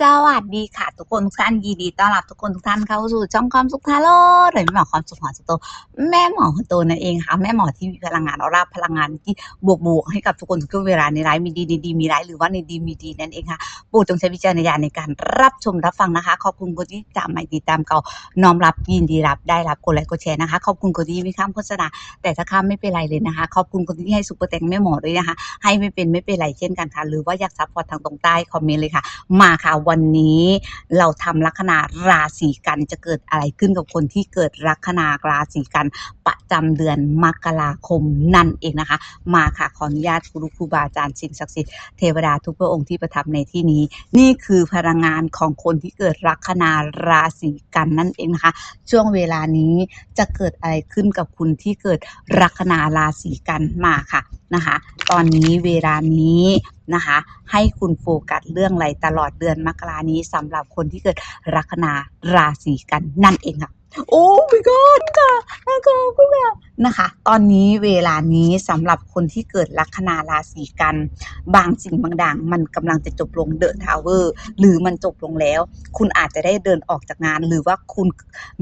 สวัสดีค่ะ ทุกคนทุกท่านยินดีต้อนรับทุกคนทุกท่านเข้าสู่ช่องความสุขทาโร่หรือแม่หมอความสุขของสโต แม่หมอของโตนั่นเองค่ะ แม่หมอที่มีพลังงานออร่าพลังงานที่บวกบวกๆให้กับทุกคนทุกเวลาในร้ายมีดีในดีมีร้ายหรือว่าในดีมีดีนั่นเองค่ะโปรดจงใช้วิจารณญาณในการรับชมรับฟังนะคะ ขอบคุณคนที่ตามใหม่ติดตามเก่าน้อมรับยินดีรับได้รับกดไลค์กดแชร์นะคะขอบคุณคนที่ไม่ข้ามโฆษณาแต่ถ้าข้ามไม่เป็นไรเลยนะคะ ขอบคุณคนที่ให้ซุปเปอร์แตงแม่หมอด้วยนะคะ ให้ไม่เป็นไม่เป็นไรเช่นกันค่ะ หรือว่าอยากซัพพอร์ตทางตรงใต้คอมเมนต์เลยค่ะมาคะ วันนี้เราทำลัคนาราศีกันจะเกิดอะไรขึ้นกับคนที่เกิดลัคนาราศีกันประจำเดือนมกราคมนั่นเองนะคะ มาค่ะขออนุญาตครูครูบาอาจารย์สิ่งศักดิ์สิทธิ์เทวดาทุกพระองค์ที่ประทับในที่นี้ นี่คือพลังงานของคนที่เกิดลัคนาราศีกันนั่นเองนะคะ ช่วงเวลานี้จะเกิดอะไรขึ้นกับคุณที่เกิดลัคนาราศีกันมาค่ะนะคะ ตอนนี้เวลานี้นะคะ ให้คุณโฟกัสเรื่องอะไรตลอดเดือนมกรานี้สำหรับคนที่เกิดลัคนาราศีกันนั่นเองค่ะโอ้ my god ค่ะขอบคุณค่ะนะคะ ตอนนี้เวลานี้สำหรับคนที่เกิดลัคนาราศีกัน บางสิ่งบางอย่างมันกำลังจะจบลงเดินทาวเวอร์หรือมันจบลงแล้ว คุณอาจจะได้เดินออกจากงาน หรือว่าคุณ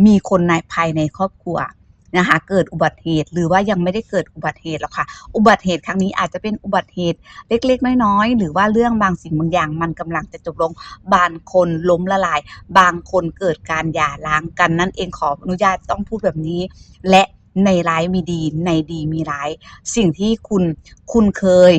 มีคนในภายในครอบครัว นะคะเกิดอุบัติเหตุหรือว่ายังไม่ได้เกิดอุบัติเหตุหรอกค่ะ อุบัติเหตุครั้งนี้อาจจะเป็นอุบัติเหตุเล็กๆ น้อยๆ หรือว่าเรื่องบางสิ่งบางอย่างมันกำลังจะจบลง บางคนล้มละลาย บางคนเกิดการหย่าร้างกันนั่นเองขออนุญาตต้องพูดแบบนี้ และในร้ายมีดีในดีมีร้าย สิ่งที่คุณคุณเคย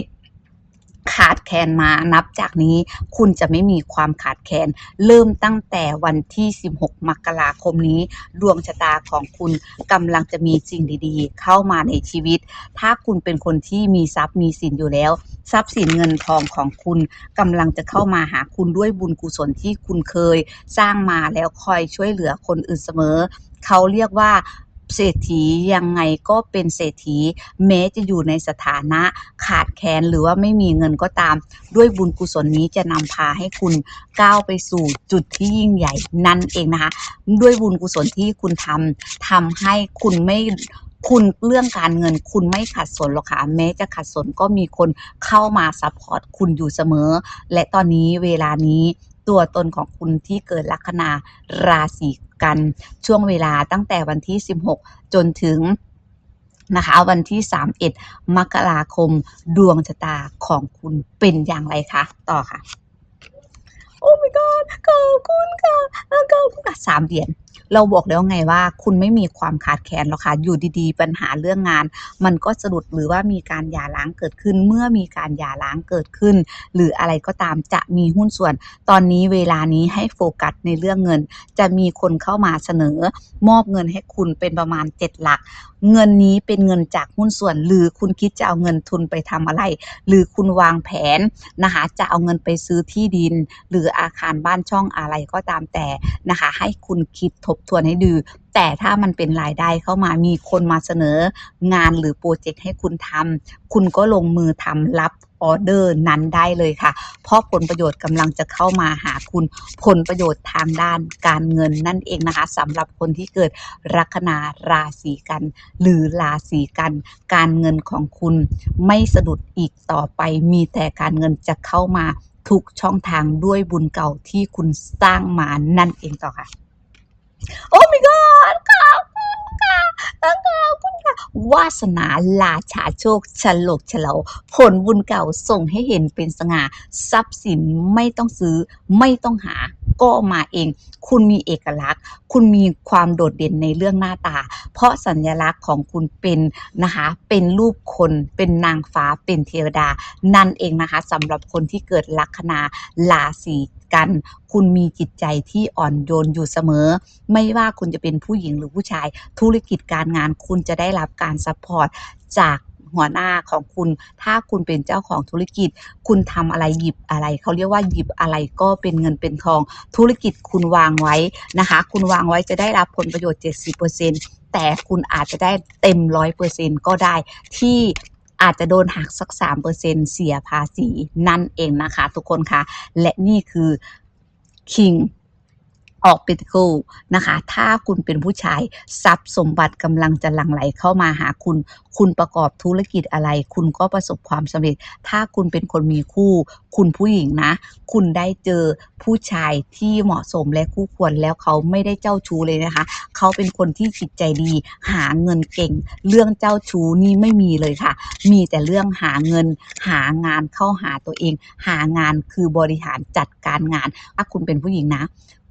ขาดแคลนมานับจากนี้คุณจะไม่มีความขาดแคลนเริ่มตั้งแต่วันที่ 16 มกราคมนี้ ดวงชะตาของคุณกำลังจะมีสิ่งดีๆ เข้ามาในชีวิต ถ้าคุณเป็นคนที่มีทรัพย์มีสินอยู่แล้ว ทรัพย์สินเงินทองของคุณกำลังจะเข้ามาหาคุณด้วยบุญกุศลที่คุณเคย สร้างมาแล้วคอยช่วยเหลือคนอื่นเสมอ เขาเรียกว่า เศรษฐียังไงก็เป็นเศรษฐีแม้จะอยู่ในสถานะขาดแคลนหรือว่าไม่มีเงินก็ตาม ด้วยบุญกุศลนี้จะนำพาให้คุณก้าวไปสู่จุดที่ยิ่งใหญ่นั่นเองนะคะ ด้วยบุญกุศลที่คุณทำทำให้คุณไม่คุณเรื่องการเงินคุณไม่ขัดสนหรอกค่ะแม้จะขัดสนก็มีคนเข้ามาซัพพอร์ตคุณอยู่เสมอ และตอนนี้เวลานี้ ตัวตนของคุณที่เกิดลัคนาราศีกันช่วงเวลาตั้งแต่วันที่ 16 จนถึงนะคะวันที่ 31 มกราคมดวงชะตาของคุณเป็นอย่างไรคะ ต่อค่ะ โอ้ my god ขอบคุณค่ะขอบคุณค่ะสามเดือน เราบอกแล้วไงว่าคุณไม่มีความขาดแคลนหรอกค่ะ อยู่ดีๆ ปัญหาเรื่องงาน มันก็สะดุดหรือว่ามีการหย่าร้างเกิดขึ้น เมื่อมีการหย่าร้างเกิดขึ้น หรืออะไรก็ตามจะมีหุ้นส่วน ตอนนี้เวลานี้ให้โฟกัสในเรื่องเงิน จะมีคนเข้ามาเสนอมอบเงินให้คุณเป็นประมาณ 7 หลัก เงินนี้เป็นเงินจากหุ้นส่วน หรือคุณคิดจะเอาเงินทุนไปทำอะไร หรือคุณวางแผนนะคะจะเอาเงินไปซื้อที่ดิน หรืออาคารบ้านช่องอะไรก็ตามแต่นะคะให้คุณคิดทบทวนให้ดีแต่ถ้ามันเป็นรายได้เข้ามามีคนมาเสนองานหรือโปรเจกต์ให้คุณทำคุณก็ลงมือทำรับ ออเดอร์นั้นได้เลยค่ะ เพราะผลประโยชน์กำลังจะเข้ามาหาคุณผลประโยชน์ทางด้านการเงินนั่นเองนะคะสำหรับคนที่เกิดลัคนาราศีกัน หรือราศีกัน การเงินของคุณไม่สะดุดอีกต่อไป มีแต่การเงินจะเข้ามาทุกช่องทางด้วยบุญเก่าที่คุณสร้างมานั่นเองต่อค่ะ โอ้ my god คุณค่ะ ขอบคุณค่ะ วาสนาลาชาโชคฉลกเฉลา ผลบุญเก่าส่งให้เห็นเป็นสง่า ทรัพย์สินไม่ต้องซื้อไม่ต้องหาก็มาเอง คุณมีเอกลักษณ์ คุณมีความโดดเด่นในเรื่องหน้าตา เพราะสัญลักษณ์ของคุณเป็นนะคะ เป็นรูปคน เป็นนางฟ้า เป็นเทวดา นั่นเองนะคะสำหรับคนที่เกิดลัคนาราศีกัน คุณมีจิตใจที่อ่อนโยนอยู่เสมอ ไม่ว่าคุณจะเป็นผู้หญิงหรือผู้ชาย ธุรกิจการงานคุณจะได้รับการซัพพอร์ตจาก หัวหน้าของคุณ ถ้าคุณเป็นเจ้าของธุรกิจ คุณทำอะไรหยิบอะไร เขาเรียกว่าหยิบอะไรก็เป็นเงินเป็นทอง ธุรกิจคุณวางไว้นะคะ คุณวางไว้จะได้รับผลประโยชน์ 70%แต่คุณอาจจะได้เต็ม 100%ก็ได้ที่อาจจะโดนหักสัก 3%เสียภาษีนั่นเองนะคะ ทุกคนคะ และนี่คือคิง ออกเป็นคู่นะคะ ถ้าคุณเป็นผู้ชายทรัพย์สมบัติกำลังจะหลั่งไหลเข้ามาหาคุณ คุณประกอบธุรกิจอะไร คุณก็ประสบความสำเร็จ ถ้าคุณเป็นคนมีคู่ คุณผู้หญิงนะ คุณได้เจอผู้ชายที่เหมาะสมและคู่ควรแล้วเขาไม่ได้เจ้าชู้เลยนะคะ เขาเป็นคนที่จิตใจดี หาเงินเก่ง เรื่องเจ้าชู้นี่ไม่มีเลยค่ะ มีแต่เรื่องหาเงิน หางานเข้าหาตัวเอง หางานคือบริหารจัดการงาน ถ้าคุณเป็นผู้หญิงนะ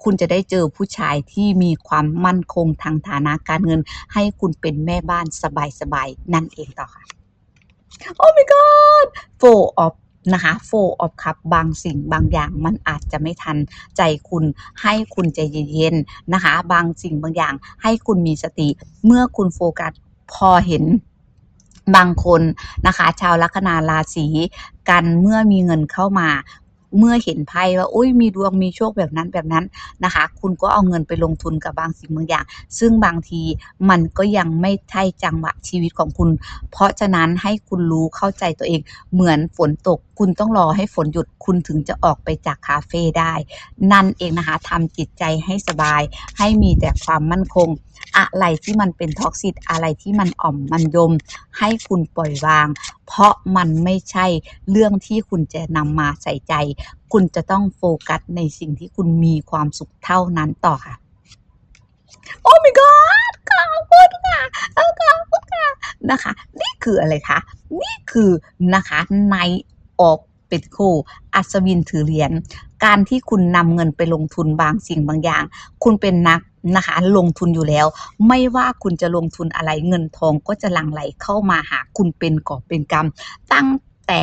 คุณจะได้เจอผู้ชายที่มีความมั่นคงทางฐานะการเงิน ให้คุณเป็นแม่บ้านสบายๆ นั่นเองต่อค่ะโอ้ my god four of นะคะ four of cup บางสิ่งบางอย่างมันอาจจะไม่ทันใจคุณให้คุณใจเย็นๆนะคะ บางสิ่งบางอย่างให้คุณมีสติ เมื่อคุณโฟกัสพอเห็นบางคนนะคะ ชาวลัคนาราศีกันเมื่อมีเงินเข้ามา เมื่อเห็นไพ่ว่าอุ้ยมีดวงมีโชคแบบนั้นแบบนั้นนะคะ คุณก็เอาเงินไปลงทุนกับบางสิ่งบางอย่าง ซึ่งบางทีมันก็ยังไม่ใช่จังหวะชีวิตของคุณ เพราะฉะนั้นให้คุณรู้เข้าใจตัวเอง เหมือนฝนตก คุณต้องรอให้ฝนหยุดคุณถึงจะออกไปจากคาเฟ่ได้ นั่นเองนะคะทำจิตใจให้สบาย ให้มีแต่ความมั่นคง อะไรที่มันเป็นท็อกซิตอะไรที่มันอ่อมมันยม ให้คุณปล่อยวาง เพราะมันไม่ใช่เรื่องที่คุณจะนำมาใส่ใจ คุณจะต้องโฟกัสในสิ่งที่คุณมีความสุขเท่านั้นต่อค่ะ โอ้ my god ขอบคุณค่ะขอบคุณค่ะนะคะ นี่คืออะไรคะ นี่คือนะคะ Knight of petco อัศวินถือเหรียญ การที่คุณนำเงินไปลงทุนบางสิ่งบางอย่าง คุณเป็นนักนะคะลงทุนอยู่แล้ว ไม่ว่าคุณจะลงทุนอะไรเงินทองก็จะหลั่งไหลเข้ามาหาคุณเป็นกอบเป็นกำตั้งแต่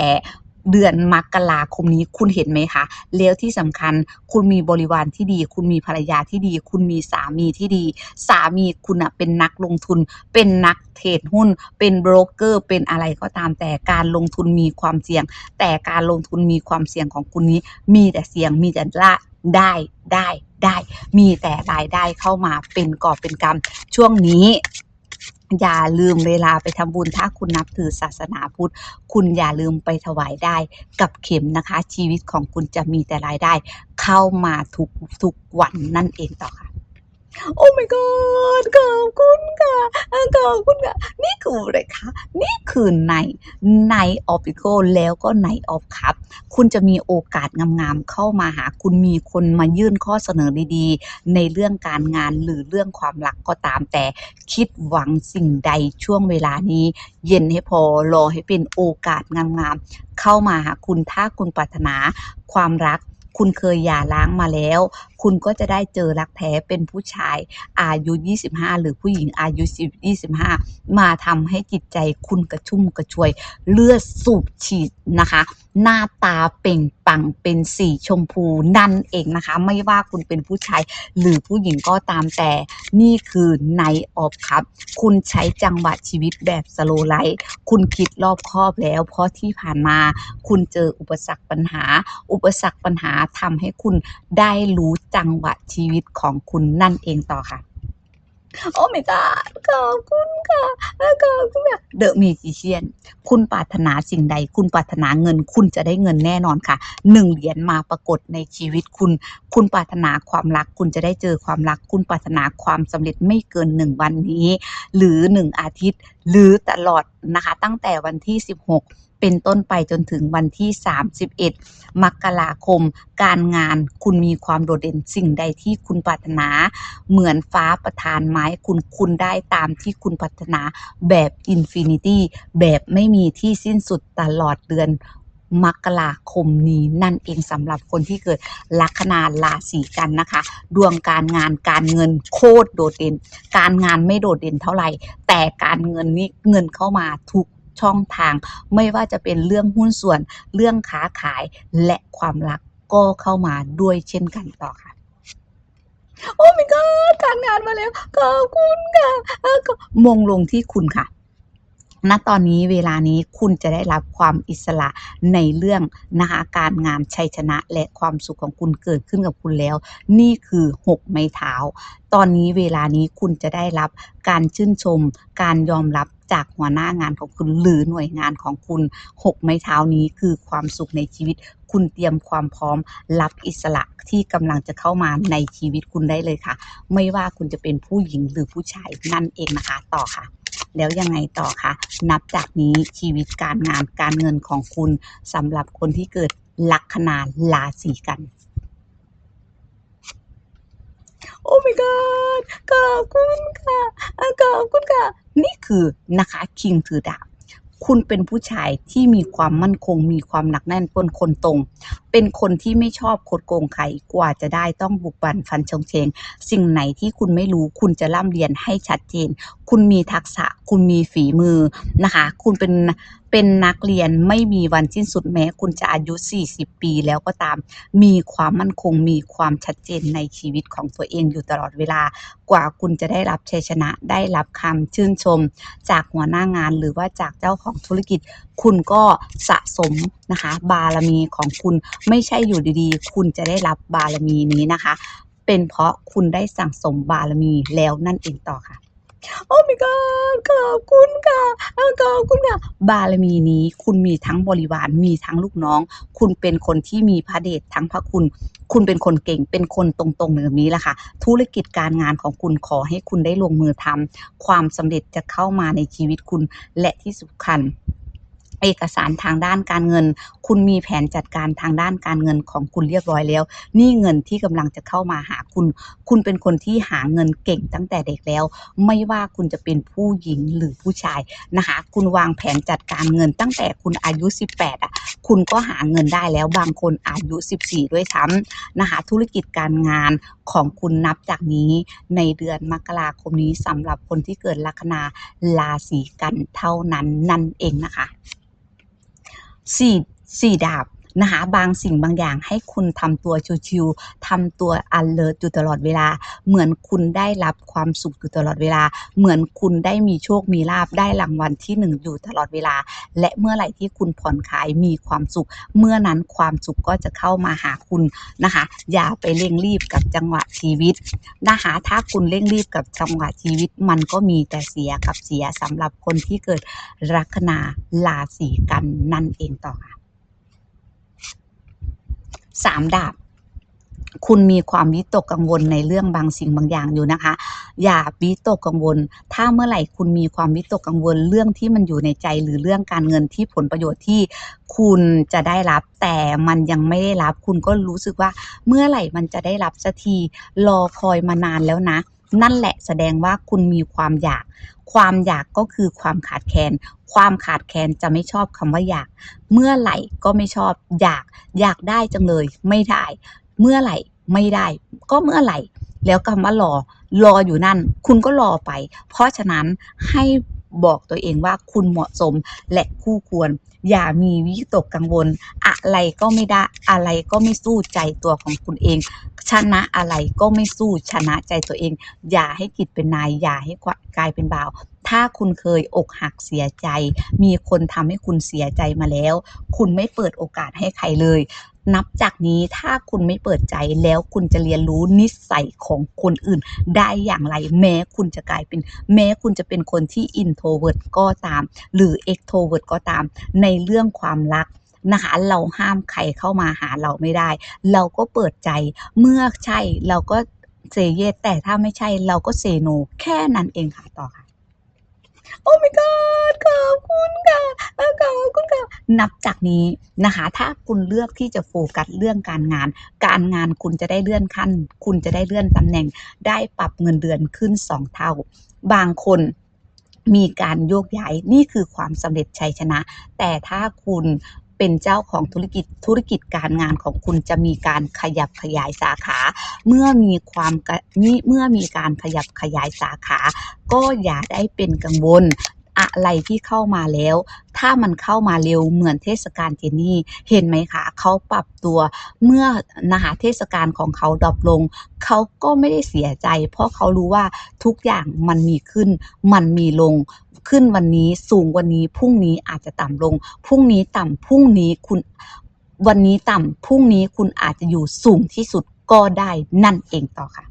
เดือนมกราคมนี้คุณเห็นไหมคะ แล้วที่สำคัญคุณมีบริวารที่ดี คุณมีภรรยาที่ดี คุณมีสามีที่ดี สามีคุณอะเป็นนักลงทุน เป็นนักเทรดหุ้น เป็นโบรกเกอร์ เป็นอะไรก็ตามแต่การลงทุนมีความเสี่ยง แต่การลงทุนมีความเสี่ยงของคุณนี้ มีแต่เสี่ยงมีแต่ละได้ได้ได้ มีแต่รายได้เข้ามาเป็นกอบเป็นกำช่วงนี้ อย่าลืมเวลาไปทำบุญถ้าคุณนับถือศาสนาพุทธ คุณอย่าลืมไปถวายได้กับเข็มนะคะ ชีวิตของคุณจะมีแต่รายได้ เข้ามาทุกทุกวันนั่นเองต่อค่ะ โอ้ my god ขอบคุณค่ะขอบคุณค่ะ นี่คืออะไรคะ นี่คือในในออฟฟิโกแล้วก็ในออฟคัพคุณจะมีโอกาสงามๆเข้ามาหา คุณมีคนมายื่นข้อเสนอดีๆ ในเรื่องการงานหรือเรื่องความรักก็ตามแต่คิดหวังสิ่งใดช่วงเวลานี้ เย็นให้พอรอให้เป็นโอกาสงามๆเข้ามาหาคุณถ้าคุณปรารถนาความรัก คุณเคยหย่าร้างมาแล้ว คุณก็จะได้เจอรักแท้เป็นผู้ชายอายุ 25 หรือผู้หญิงอายุ 25 มาทำให้จิตใจคุณกระชุ่มกระชวยเลือดสูบฉีดนะคะหน้าตาเปล่งปังเป็นสีชมพูนั่นเองนะคะ ไม่ว่าคุณเป็นผู้ชายหรือผู้หญิงก็ตามแต่นี่คือไนออฟครับ คุณใช้จังหวะชีวิตแบบสโลไลท์คุณคิดรอบคอบแล้ว เพราะที่ผ่านมาคุณเจออุปสรรคปัญหา อุปสรรคปัญหาทำให้คุณได้รู้จังหวะชีวิตของคุณนั่นเองต่อค่ะ โอ้ my god ขอบคุณค่ะขอบคุณค่ะ The Magician คุณปรารถนาสิ่งใด คุณปรารถนาเงิน คุณจะได้เงินแน่นอนค่ะหนึ่งเหรียญมาปรากฏในชีวิตคุณ คุณปรารถนาความรัก คุณจะได้เจอความรัก คุณปรารถนาความสำเร็จไม่เกินหนึ่งวันนี้ หรือหนึ่งอาทิตย์ หรือตลอดนะคะ ตั้งแต่วันที่16 เป็นต้นไปจนถึงวันที่ 31 มกราคม การงานคุณมีความโดดเด่นสิ่งใดที่คุณปรารถนา เหมือนฟ้าประทานไม้คุณคุณได้ตามที่คุณปรารถนาแบบอินฟินิตี้แบบไม่มีที่สิ้นสุดตลอดเดือนมกราคมนี้นั่นเองสำหรับคนที่เกิดลัคนาราศีกันนะคะ ดวงการงานการเงินโคตรโดดเด่น การงานไม่โดดเด่นเท่าไหร่ แต่การเงินนี่เงินเข้ามาทุก ช่องทาง ไม่ว่าจะเป็นเรื่องหุ้นส่วนเรื่องค้าขายและความรักก็เข้ามาด้วยเช่นกันต่อค่ะโอ้ my god การงานมาแล้วขอบคุณค่ะเอ่อก็มงลงที่คุณค่ะณตอนนี้เวลานี้คุณจะได้รับความอิสระในเรื่องนะคะการงานชัยชนะและความสุขของคุณเกิดขึ้นกับคุณแล้ว นี่คือ6ไม้เท้า ตอนนี้เวลานี้คุณจะได้รับการชื่นชม การยอมรับ จากหัวหน้างานของคุณหรือหน่วยงานของคุณหกไม้เท้านี้คือความสุขในชีวิต คุณเตรียมความพร้อมรับอิสระที่กำลังจะเข้ามาในชีวิตคุณได้เลยค่ะ ไม่ว่าคุณจะเป็นผู้หญิงหรือผู้ชายนั่นเองนะคะ ต่อค่ะแล้วยังไงต่อคะนับจากนี้ชีวิตการงานการเงินของคุณสำหรับคนที่เกิดลัคนาราศีกัน โอ้ my god ขอบคุณค่ะอะขอบคุณค่ะ นี่คือนะคะ คิงถือดาบคุณเป็นผู้ชายที่มีความมั่นคง มีความหนักแน่นเป็นคนตรงเป็นคนที่ไม่ชอบคดโกงใครกว่าจะได้ต้องบุกบันฟันชงเชง สิ่งไหนที่คุณไม่รู้คุณจะร่ำเรียนให้ชัดเจน คุณมีทักษะ คุณมีฝีมือนะคะ คุณเป็นเป็นนักเรียนไม่มีวันสิ้นสุดแม้ คุณจะอายุ 40 ปีแล้วก็ตาม มีความมั่นคงมีความชัดเจนในชีวิตของตัวเองอยู่ตลอดเวลา กว่าคุณจะได้รับชัยชนะได้รับคำชื่นชม จากหัวหน้างานหรือว่าจากเจ้าของธุรกิจ คุณก็สะสมนะคะ บารมีของคุณไม่ใช่อยู่ดีๆ คุณจะได้รับบารมีนี้นะคะ เป็นเพราะคุณได้สั่งสมบารมีแล้วนั่นเองต่อค่ะโอ้ my god ขอบคุณค่ะขอบคุณค่ะ บารมีนี้คุณมีทั้งบริวาร มีทั้งลูกน้อง คุณเป็นคนที่มีพระเดชทั้งพระคุณ คุณเป็นคนเก่ง เป็นคนตรงๆแบบนี้แหละค่ะ ธุรกิจการงานของคุณขอให้คุณได้ลงมือทำความสำเร็จจะเข้ามาในชีวิตคุณ และที่สำคัญ เอกสารทางด้านการเงิน คุณมีแผนจัดการทางด้านการเงินของคุณเรียบร้อยแล้ว นี่เงินที่กำลังจะเข้ามาหาคุณ คุณเป็นคนที่หาเงินเก่งตั้งแต่เด็กแล้ว ไม่ว่าคุณจะเป็นผู้หญิงหรือผู้ชายนะคะ คุณวางแผนจัดการเงินตั้งแต่คุณอายุ 18อะคุณก็หาเงินได้แล้วบางคนอายุ 14 ด้วยซ้ำนะคะธุรกิจการงานของคุณนับจากนี้ในเดือนมกราคมนี้สำหรับคนที่เกิดลัคนาราศีกันเท่านั้นนั่นเองนะคะ สี่สี่ดาบ นะคะบางสิ่งบางอย่างให้คุณทำตัวชิวๆทำตัว alert อยู่ตลอดเวลา เหมือนคุณได้รับความสุขอยู่ตลอดเวลา เหมือนคุณได้มีโชคมีลาบได้รางวัลที่หนึ่งอยู่ตลอดเวลา และเมื่อไหร่ที่คุณผ่อนคลายมีความสุข เมื่อนั้นความสุขก็จะเข้ามาหาคุณนะคะ อย่าไปเร่งรีบกับจังหวะชีวิตนะคะถ้าคุณเร่งรีบกับจังหวะชีวิตมันก็มีแต่เสียกับเสียสำหรับคนที่เกิดลัคนาราศีกันนั่นเองต่อค่ะ สามดาบ คุณมีความวิตกกังวลในเรื่องบางสิ่งบางอย่างอยู่นะคะ อย่าวิตกกังวล ถ้าเมื่อไหร่คุณมีความวิตกกังวลเรื่องที่มันอยู่ในใจหรือเรื่องการเงินที่ผลประโยชน์ที่คุณจะได้รับแต่มันยังไม่ได้รับ คุณก็รู้สึกว่าเมื่อไหร่มันจะได้รับสักทีรอคอยมานานแล้วนะนั่นแหละแสดงว่าคุณมีความอยาก ความอยากก็คือความขาดแคลน ความขาดแคลนจะไม่ชอบคำว่าอยาก เมื่อไหร่ก็ไม่ชอบอยาก อยากได้จังเลย ไม่ได้ เมื่อไหร่ไม่ได้ ก็เมื่อไหร่ แล้วคำว่ารอ รออยู่นั่น คุณก็รอไป เพราะฉะนั้นให้ บอกตัวเองว่าคุณเหมาะสมและคู่ควร อย่ามีวิตกกังวล อะไรก็ไม่ได้อะไรก็ไม่สู้ใจตัวของคุณเอง ชนะอะไรก็ไม่สู้ชนะใจตัวเอง อย่าให้กิจเป็นนาย อย่าให้กลายเป็นบ่าวถ้าคุณเคยอกหักเสียใจ มีคนทำให้คุณเสียใจมาแล้ว คุณไม่เปิดโอกาสให้ใครเลย นับจากนี้ถ้าคุณไม่เปิดใจแล้วคุณจะเรียนรู้นิสัยของคนอื่น ได้อย่างไร แม้คุณจะกลายเป็น แม้คุณจะเป็นคนที่ introvert ก็ตาม หรือ extrovert ก็ตาม ในเรื่องความรักนะคะเราห้ามใครเข้ามาหาเราไม่ได้ เราก็เปิดใจเมื่อใช่เราก็เซเยสแต่ถ้าไม่ใช่เราก็เซโน แค่นั้นเองค่ะต่อค่ะ โอ้ my god ขอบคุณค่ะขอบคุณค่ะนับจากนี้นะคะ ถ้าคุณเลือกที่จะโฟกัสเรื่องการงาน การงานคุณจะได้เลื่อนขั้น คุณจะได้เลื่อนตำแหน่ง ได้ปรับเงินเดือนขึ้นสองเท่า บางคนมีการโยกย้ายนี่คือความสำเร็จชัยชนะ แต่ถ้าคุณ เป็นเจ้าของธุรกิจธุรกิจการงานของคุณจะมีการขยับขยายสาขา เมื่อมีความกะนี่เมื่อมีการขยับขยายสาขา ก็อย่าได้เป็นกังวลอะไรที่เข้ามาแล้ว ถ้ามันเข้ามาเร็วเหมือนเทศกาลเจนนี่ เห็นไหมคะเขาปรับตัวเมื่อนะคะเทศกาลของเขาดรอปลง เขาก็ไม่ได้เสียใจ เพราะเขารู้ว่าทุกอย่างมันมีขึ้น มันมีลง ขึ้นวันนี้สูงวันนี้พรุ่งนี้อาจจะต่ำลงพรุ่งนี้ต่ำพรุ่งนี้คุณวันนี้ต่ำพรุ่งนี้คุณอาจจะอยู่สูงที่สุดก็ได้นั่นเองต่อค่ะ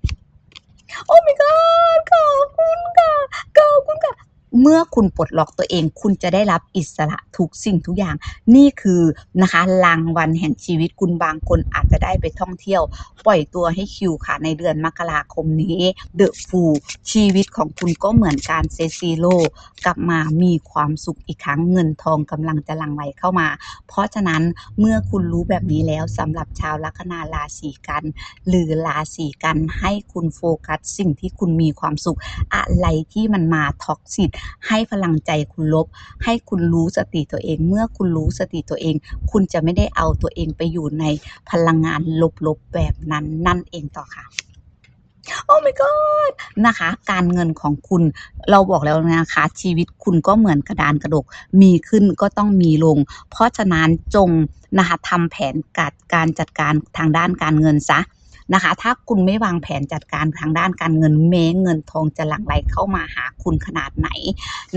โอ้ my god ขอบคุณค่ะขอบคุณค่ะ เมื่อคุณปลดล็อกตัวเอง คุณจะได้รับอิสระทุกสิ่งทุกอย่าง นี่คือนะคะรางวัลแห่งชีวิตคุณบางคนอาจจะได้ไปท่องเที่ยว ปล่อยตัวให้คิวค่ะในเดือนมกราคมนี้เดอะฟูชีวิตของคุณก็เหมือนการเซซีโร่กลับมามีความสุขอีกครั้งเงินทองกำลังจะหลั่งไหลเข้ามา เพราะฉะนั้นเมื่อคุณรู้แบบนี้แล้วสำหรับชาวลัคนาราศีกัน หรือราศีกันให้คุณโฟกัสสิ่งที่คุณมีความสุข อะไรที่มันมาท็อกซิตให้พลังใจคุณลบ ให้คุณรู้สติตัวเอง เมื่อคุณรู้สติตัวเอง คุณจะไม่ได้เอาตัวเองไปอยู่ในพลังงานลบๆแบบนั้นนั่นเองต่อค่ะโอ้ my god นะคะ การเงินของคุณเราบอกแล้วนะคะ ชีวิตคุณก็เหมือนกระดานกระดก มีขึ้นก็ต้องมีลง เพราะฉะนั้นจงนะคะทำแผนการการจัดการทางด้านการเงินซะ นะคะ ถ้าคุณไม่วางแผนจัดการทางด้านการเงินแม้เงินทองจะหลั่งไหลเข้ามาหาคุณขนาดไหน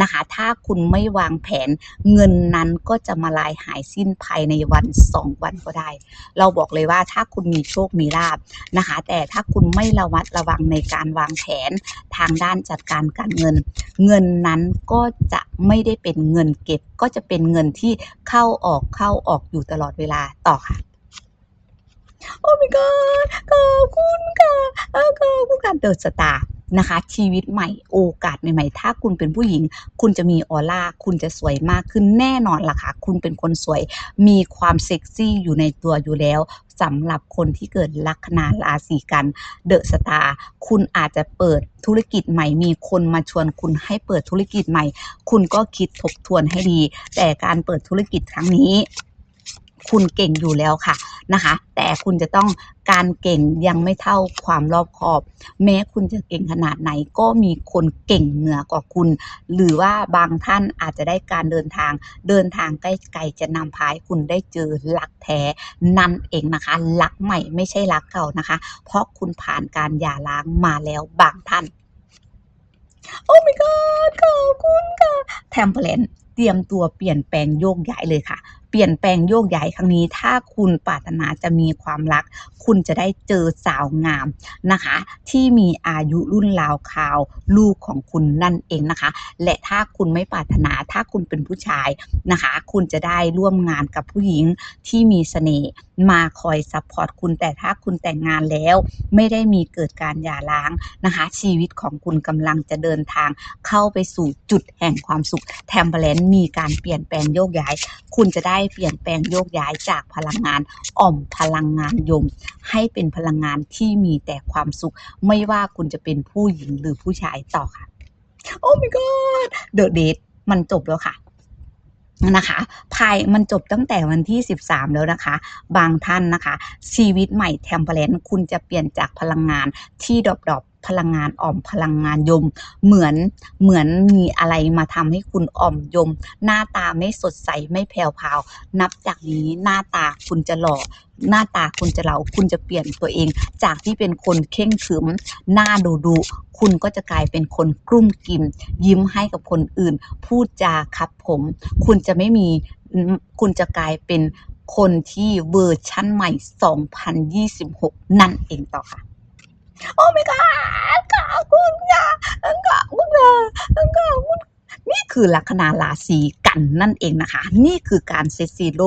นะคะ ถ้าคุณไม่วางแผนเงินนั้นก็จะมาลายหายสิ้นภายในวันสองวันก็ได้ เราบอกเลยว่าถ้าคุณมีโชคมีลาบนะคะ แต่ถ้าคุณไม่ระมัดระวังในการวางแผนทางด้านจัดการการเงิน เงินนั้นก็จะไม่ได้เป็นเงินเก็บก็จะเป็นเงินที่เข้าออกเข้าออกอยู่ตลอดเวลาต่อค่ะ โอ้ my god ขอบคุณค่ะขอบคุณค่ะเดอะสตาร์นะคะ ชีวิตใหม่โอกาสใหม่ๆ ถ้าคุณเป็นผู้หญิง คุณจะมีออร่า คุณจะสวยมากขึ้นแน่นอนล่ะค่ะ คุณเป็นคนสวย มีความเซ็กซี่อยู่ในตัวอยู่แล้วสำหรับคนที่เกิดลัคนาราศีกันเดอะสตาร์คุณอาจจะเปิดธุรกิจใหม่ มีคนมาชวนคุณให้เปิดธุรกิจใหม่ คุณก็คิดทบทวนให้ดี แต่การเปิดธุรกิจครั้งนี้ คุณเก่งอยู่แล้วค่ะนะคะ แต่คุณจะต้องการเก่งยังไม่เท่าความรอบคอบ แม้คุณจะเก่งขนาดไหนก็มีคนเก่งเหนือกว่าคุณ หรือว่าบางท่านอาจจะได้การเดินทาง เดินทางใกล้ๆจะนำพาให้คุณได้เจอรักแท้นั่นเองนะคะรักใหม่ไม่ใช่รักเก่านะคะ เพราะคุณผ่านการหย่าร้างมาแล้วบางท่านโอ้ my god ขอบคุณค่ะแทมเพลนเตรียมตัวเปลี่ยนแปลงโยกย้ายเลยค่ะ เปลี่ยนแปลงโยกย้ายครั้งนี้ ถ้าคุณปรารถนาจะมีความรัก คุณจะได้เจอสาวงามนะคะ ที่มีอายุรุ่นราวคราวลูกของคุณนั่นเองนะคะ และถ้าคุณไม่ปรารถนาถ้าคุณเป็นผู้ชายนะคะ คุณจะได้ร่วมงานกับผู้หญิงที่มีเสน่ห์มาคอยซัพพอร์ตคุณแต่ถ้าคุณแต่งงานแล้ว ไม่ได้มีเกิดการหย่าร้างนะคะ ชีวิตของคุณกำลังจะเดินทางเข้าไปสู่จุดแห่งความสุขแทมเ e ลนมีการเปลี่ยนแปลงโยกย้าย คุณจะได้เปลี่ยนแปลงโยกย้ายจากพลังงานอ่อมพลังงานยม ให้เป็นพลังงานที่มีแต่ความสุข ไม่ว่าคุณจะเป็นผู้หญิงหรือผู้ชายต่อค่ะ โอ้ my god The Date มันจบแล้วค่ะนะคะภายมันจบตั้งแต่วันที่ 13 แล้วนะคะ บางท่านนะคะ ชีวิตใหม่แทมเพลนคุณจะเปลี่ยนจากพลังงานที่ดรอป พลังงานอ่อมพลังงานยม เหมือนเหมือนมีอะไรมาทำให้คุณอ่อมยม หน้าตาไม่สดใสไม่แผ่วพาว นับจากนี้หน้าตาคุณจะหล่อหน้าตาคุณจะเหลาคุณจะเปลี่ยนตัวเอง จากที่เป็นคนเข่งขึมหน้าดูดู คุณก็จะกลายเป็นคนกลุ้มกิม ยิ้มให้กับคนอื่น พูดจาครับผม คุณจะไม่มีคุณจะกลายเป็นคนที่เวอร์ชั่นใหม่ 2026 นั่นเองต่อค่ะ โอ้ my god ขอบคุณค่ะขอบคุณค่ะขอบคุณนี่คือลัคนาราศีกันนั่นเองนะคะ นี่คือการเซซีโร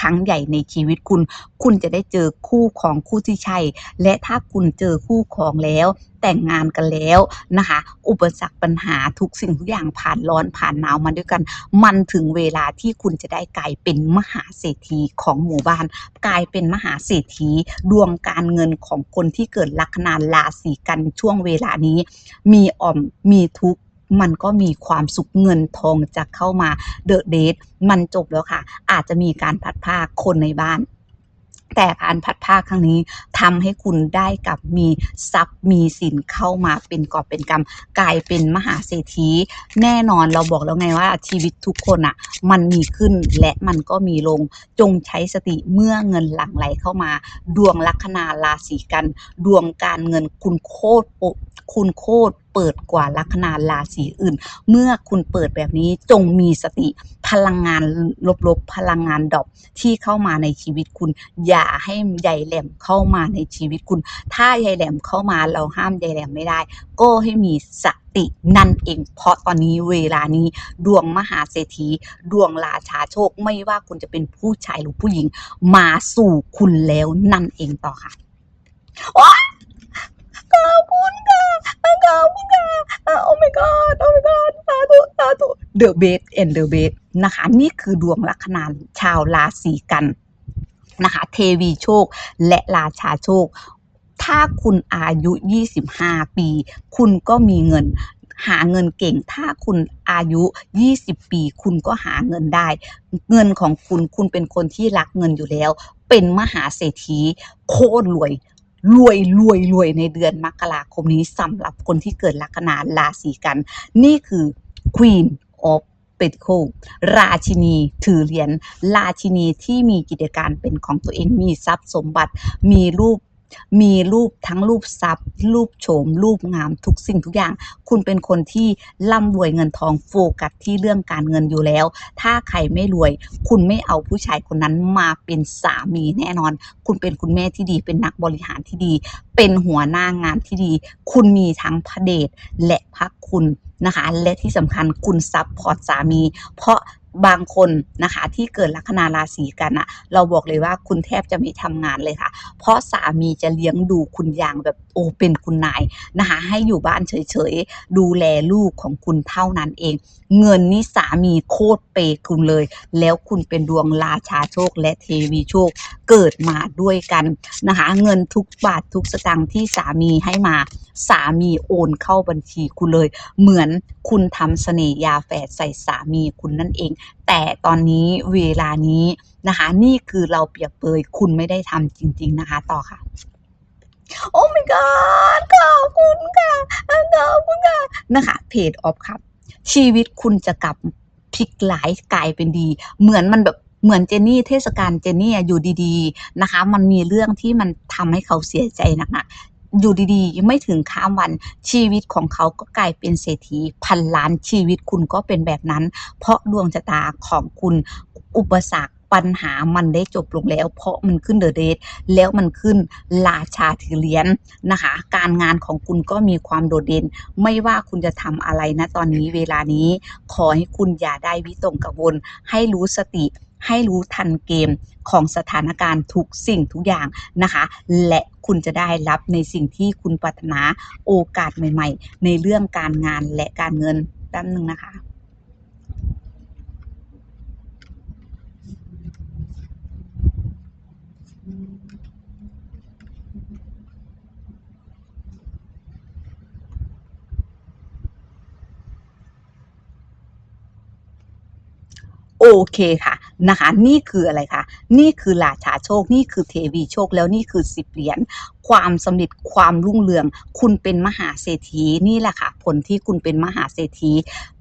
ครั้งใหญ่ในชีวิตคุณ คุณจะได้เจอคู่ของคู่ที่ใช่ และถ้าคุณเจอคู่ของแล้วแต่งงานกันแล้วนะคะ อุปสรรคปัญหาทุกสิ่งทุกอย่างผ่านร้อนผ่านหนาวมาด้วยกัน มันถึงเวลาที่คุณจะได้กลายเป็นมหาเศรษฐีของหมู่บ้าน กลายเป็นมหาเศรษฐีดวงการเงินของคนที่เกิดลัคนาราศีกันช่วงเวลานี้ มีอ่อมมีทุกข์ มันก็มีความสุขเงินทองจะเข้ามาเดอะเดทมันจบแล้วค่ะ อาจจะมีการพัดพราคนในบ้านแต่การพัดพราครั้งนี้ทำให้คุณได้กับมีทรัพย์มีสินเข้ามาเป็นกอบเป็นกำกลายเป็นมหาเศรษฐีแน่นอนเราบอกแล้วไงว่าชีวิตทุกคนอะ มันมีขึ้นและมันก็มีลงจงใช้สติเมื่อเงินหลั่งไหลเข้ามา ดวงลัคนาราศีกัน ดวงการเงินคุณโคตรโปคุณโคตร เปิดกว่าลัคนาราศีอื่น เมื่อคุณเปิดแบบนี้จงมีสติพลังงานลบๆพลังงานดอปที่เข้ามาในชีวิตคุณ อย่าให้ใยแหลมเข้ามาในชีวิตคุณ ถ้าใยแหลมเข้ามาเราห้ามใยแหลมไม่ได้ ก็ให้มีสตินั่นเองเพราะตอนนี้เวลานี้ดวงมหาเศรษฐี ดวงราชาโชคไม่ว่าคุณจะเป็นผู้ชายหรือผู้หญิง มาสู่คุณแล้วนั่นเองต่อค่ะโอ๊ยขอบคุณ ค่ะขอบคุณค่ะโอ้ my god โอ้ my god สาธุสาธุ The best and the best นะคะนี่คือดวงลัคนาชาวราศีกันนะคะเทวีโชคและราชาโชค ถ้าคุณอายุ 25 ปี คุณก็มีเงินหาเงินเก่ง ถ้าคุณอายุ 20 ปี คุณก็หาเงินได้ เงินของคุณ คุณเป็นคนที่รักเงินอยู่แล้ว เป็นมหาเศรษฐีโคตรรวย รวยรวยรวยในเดือนมกราคมนี้สำหรับคนที่เกิดลัคนาราศีกัน นี่คือ Queen of Pentacle ราชินีถือเหรียญราชินีที่มีกิจการเป็นของตัวเองมีทรัพย์สมบัติมีรูป มีรูปทั้งรูปทรัพย์ รูปโฉม รูปงามทุกสิ่งทุกอย่าง คุณเป็นคนที่ร่ำรวยเงินทองโฟกัสที่เรื่องการเงินอยู่แล้ว ถ้าใครไม่รวย คุณไม่เอาผู้ชายคนนั้นมาเป็นสามีแน่นอน คุณเป็นคุณแม่ที่ดี เป็นนักบริหารที่ดี เป็นหัวหน้างานที่ดี คุณมีทั้งพระเดชและพระคุณนะคะ และที่สำคัญคุณซับพอร์ตสามี เพราะ บางคนนะคะที่เกิดลัคนาราศีกันอะเราบอกเลยว่าคุณแทบจะไม่ทำงานเลยค่ะ เพราะสามีจะเลี้ยงดูคุณอย่างแบบโอเป็นคุณนายนะคะให้อยู่บ้านเฉยๆ ดูแลลูกของคุณเท่านั้นเอง เงินนี่สามีโคตรเปคุณเลย แล้วคุณเป็นดวงราชาโชคและเทวีโชคเกิดมาด้วยกันนะคะ เงินทุกบาททุกสตางค์ที่สามีให้มาสามีโอนเข้าบัญชีคุณเลย เหมือนคุณทำเสน่หยาแฝดใส่สามีคุณนั่นเองแต่ตอนนี้เวลานี้นะคะ นี่คือเราเปรียบเปยคุณไม่ได้ทำจริง ๆนะคะ ต่อค่ะโอ้ my god ขอบคุณค่ะขอบคุณค่ะนะคะเพจออฟครับ ชีวิตคุณจะกลับพลิกหลายกลายเป็นดี เหมือนมันแบบเหมือนเจนนี่เทศกาลเจนนี่อะอยู่ดีๆนะคะ มันมีเรื่องที่มันทำให้เขาเสียใจหนักๆ อยู่ดีๆยังไม่ถึงข้ามวันชีวิตของเขาก็กลายเป็นเศรษฐีพันล้านชีวิตคุณก็เป็นแบบนั้น เพราะดวงชะตาของคุณอุปสรรคปัญหามันได้จบลงแล้ว เพราะมันขึ้นเดอะเดทแล้วมันขึ้นราชาถือเหรียญนะคะ การงานของคุณก็มีความโดดเด่น ไม่ว่าคุณจะทำอะไรนะตอนนี้เวลานี้ ขอให้คุณอย่าได้วิตกกังวล ให้รู้สติ ให้รู้ทันเกม ของสถานการณ์ทุกสิ่งทุกอย่างนะคะ และคุณจะได้รับในสิ่งที่คุณปรารถนาโอกาสใหม่ ๆ ในเรื่องการงานและการเงินแป๊บนึงนะคะโอเคค่ะ นะคะ นี่คืออะไรคะ นี่คือราชาโชค นี่คือเทวีโชค แล้วนี่คือสิบเหรียญ ความสำเร็จ ความรุ่งเรือง คุณเป็นมหาเศรษฐี นี่แหละค่ะ ผลที่คุณเป็นมหาเศรษฐี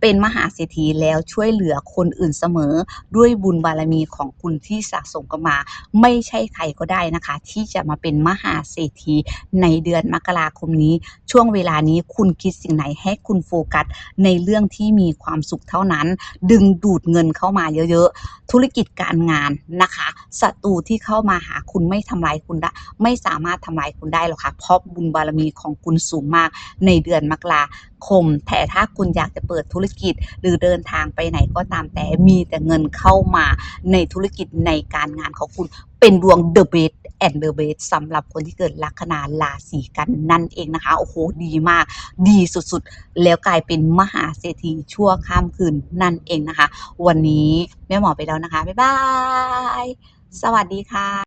เป็นมหาเศรษฐีแล้วช่วยเหลือคนอื่นเสมอ ด้วยบุญบารมีของคุณที่สะสมกันมา ไม่ใช่ใครก็ได้นะคะ ที่จะมาเป็นมหาเศรษฐีในเดือนมกราคมนี้ ช่วงเวลานี้คุณคิดสิ่งไหนให้คุณโฟกัสในเรื่องที่มีความสุขเท่านั้น ดึงดูดเงินเข้ามาเยอะๆ ธุรกิจการงานนะคะศัตรูที่เข้ามาหาคุณไม่ทำลายคุณได้ไม่สามารถทำลายคุณได้หรอกค่ะเพราะบุญบารมีของคุณสูงมากในเดือนมกราคม แต่ถ้าคุณอยากจะเปิดธุรกิจ หรือเดินทางไปไหนก็ตามแต่มีแต่เงินเข้ามาในธุรกิจในการงานของคุณ เป็นดวง The Best and the Best สำหรับคนที่เกิดลัคนาราศีกันนั่นเองนะคะ โอ้โห ดีมาก ดีสุดๆ แล้วกลายเป็นมหาเศรษฐีชั่วข้ามคืนนั่นเองนะคะ วันนี้แม่หมอไปแล้วนะคะ บ๊ายบาย สวัสดีค่ะ